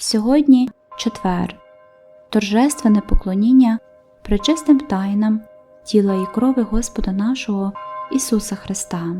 Сьогодні четвер, торжественне поклоніння пречистим тайнам тіла і крови Господа нашого Ісуса Христа.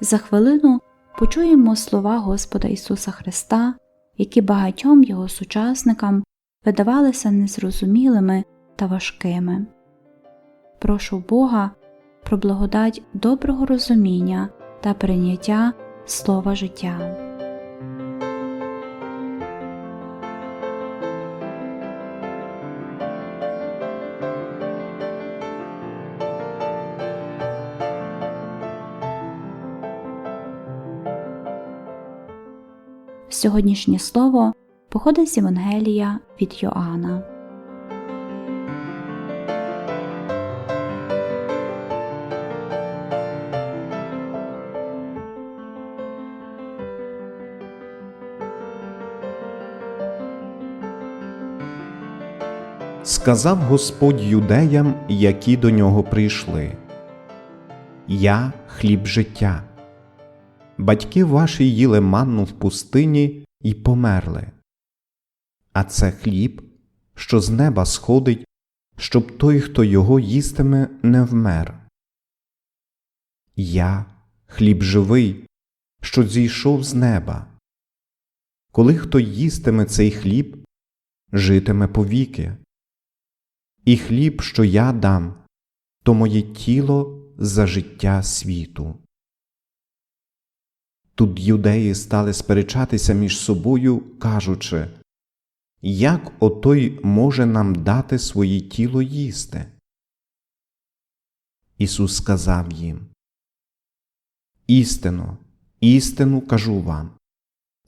За хвилину почуємо слова Господа Ісуса Христа, які багатьом Його сучасникам видавалися незрозумілими та важкими. Прошу Бога про благодать доброго розуміння та прийняття слова життя. Сьогоднішнє слово походить з Євангелія від Йоанна. Сказав Господь юдеям, які до нього прийшли Я хліб життя. Батьки ваші їли манну в пустині і померли. А це хліб, що з неба сходить, щоб той, хто його їстиме, не вмер. Я хліб живий, що зійшов з неба. Коли хто їстиме цей хліб, житиме повіки. І хліб, що я дам, то моє тіло за життя світу. Тут юдеї стали сперечатися між собою, кажучи, як отой може нам дати своє тіло їсти? Ісус сказав їм Істинно, істину кажу вам,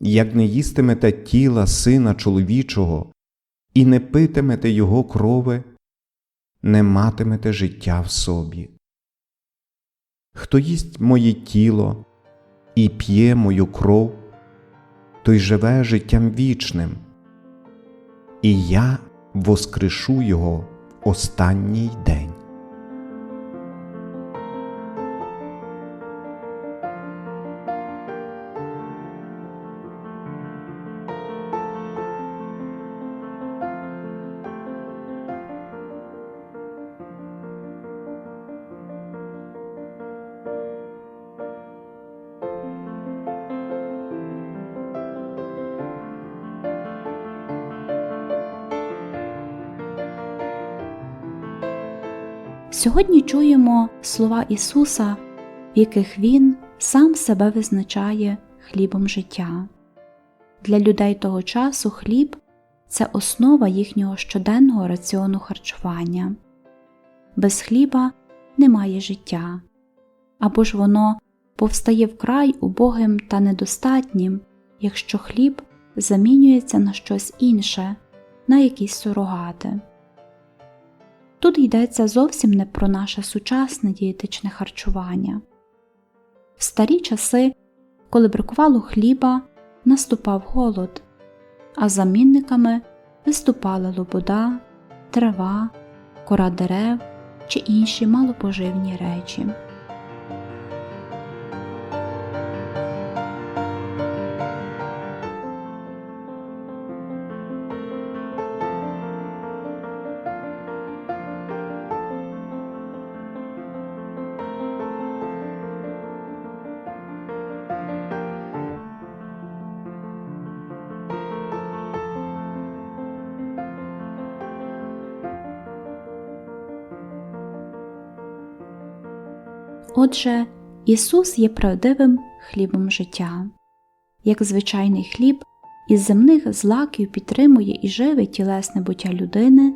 як не їстимете тіла сина чоловічого і не питимете його крови, не матимете життя в собі. Хто їсть моє тіло і п'є мою кров, той живе життям вічним, і я воскрешу його в останній день. Сьогодні чуємо слова Ісуса, в яких Він сам себе визначає хлібом життя. Для людей того часу хліб це основа їхнього щоденного раціону харчування. Без хліба немає життя, або ж воно повстає вкрай убогим та недостатнім, якщо хліб замінюється на щось інше, на якісь сурогати. Тут йдеться зовсім не про наше сучасне дієтичне харчування. В старі часи, коли бракувало хліба, наступав голод, а замінниками виступали лобода, трава, кора дерев чи інші малопоживні речі. Отже, Ісус є правдивим хлібом життя. Як звичайний хліб із земних злаків підтримує і живе тілесне буття людини,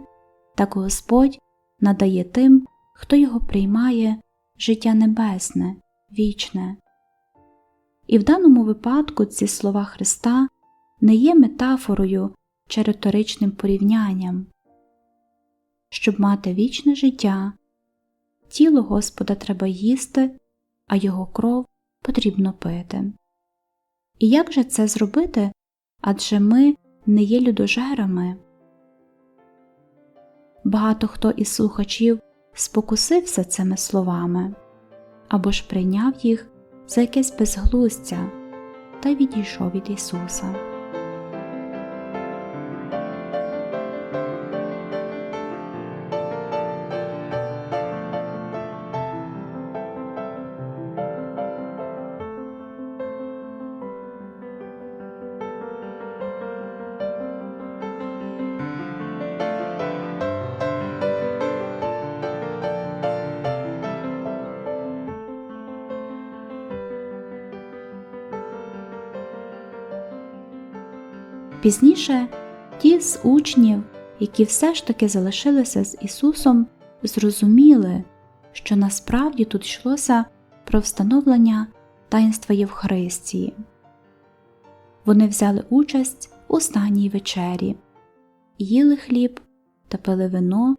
так Господь надає тим, хто його приймає життя небесне, вічне. І в даному випадку ці слова Христа не є метафорою чи риторичним порівнянням. Щоб мати вічне життя, тіло Господа треба їсти, а його кров потрібно пити. І як же це зробити? Адже ми не є людожерами. Багато хто із слухачів спокусився цими словами або ж прийняв їх за якесь безглуздя та відійшов від Ісуса. Пізніше ті з учнів, які все ж таки залишилися з Ісусом, зрозуміли, що насправді тут йшлося про встановлення таїнства Євхаристії. Вони взяли участь у останній вечері, їли хліб та пили вино,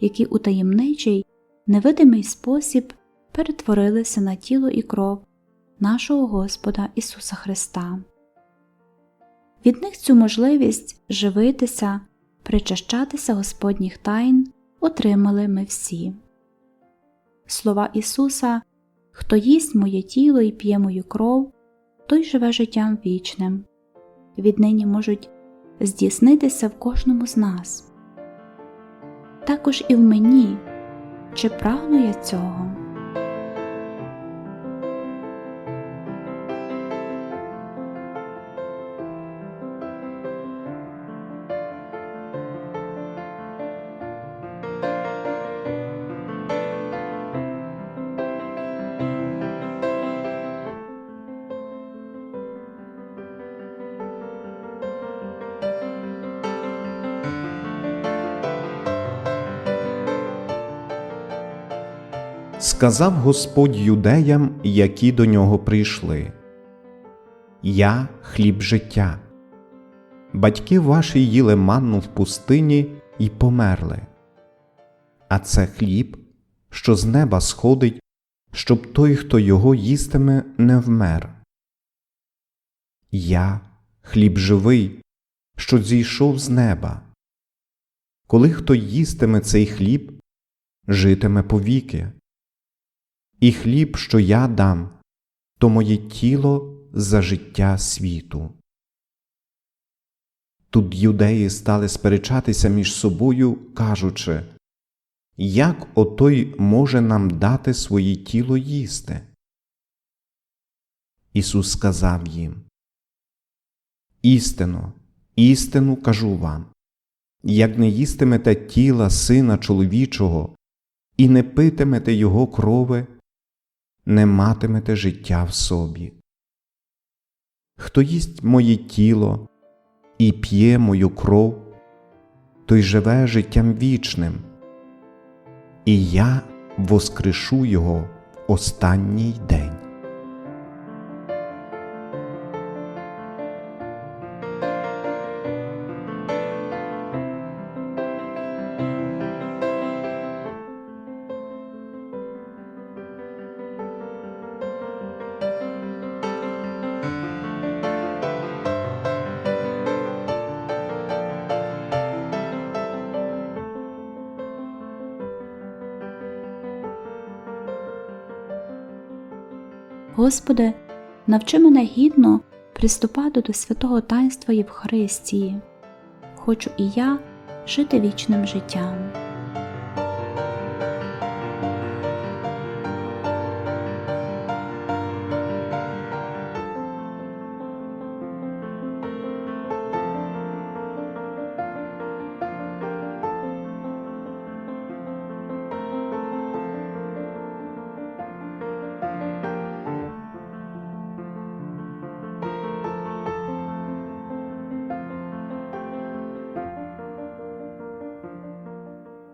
які у таємничий, невидимий спосіб перетворилися на тіло і кров нашого Господа Ісуса Христа. Від них цю можливість живитися, причащатися Господніх тайн отримали ми всі. Слова Ісуса Хто їсть моє тіло і п'є мою кров, той живе життям вічним, віднині можуть здійснитися в кожному з нас. Також і в мені, чи прагну я цього. Сказав Господь юдеям, які до нього прийшли Я хліб життя. Батьки ваші їли манну в пустині й померли. А це хліб, що з неба сходить, щоб той, хто його їстиме, не вмер. Я хліб живий, що зійшов з неба. Коли хто їстиме цей хліб, житиме повіки. І хліб, що я дам, то моє тіло за життя світу. Тут юдеї стали сперечатися між собою, кажучи, як отой може нам дати своє тіло їсти? Ісус сказав їм Істинно, істину кажу вам, як не їстимете тіла Сина чоловічого і не питимете Його крови, не матимете життя в собі. Хто їсть моє тіло і п'є мою кров, той живе життям вічним, і я воскрешу його останній день. Господи, навчи мене гідно приступати до святого таїнства Євхаристії. Хочу і я жити вічним життям.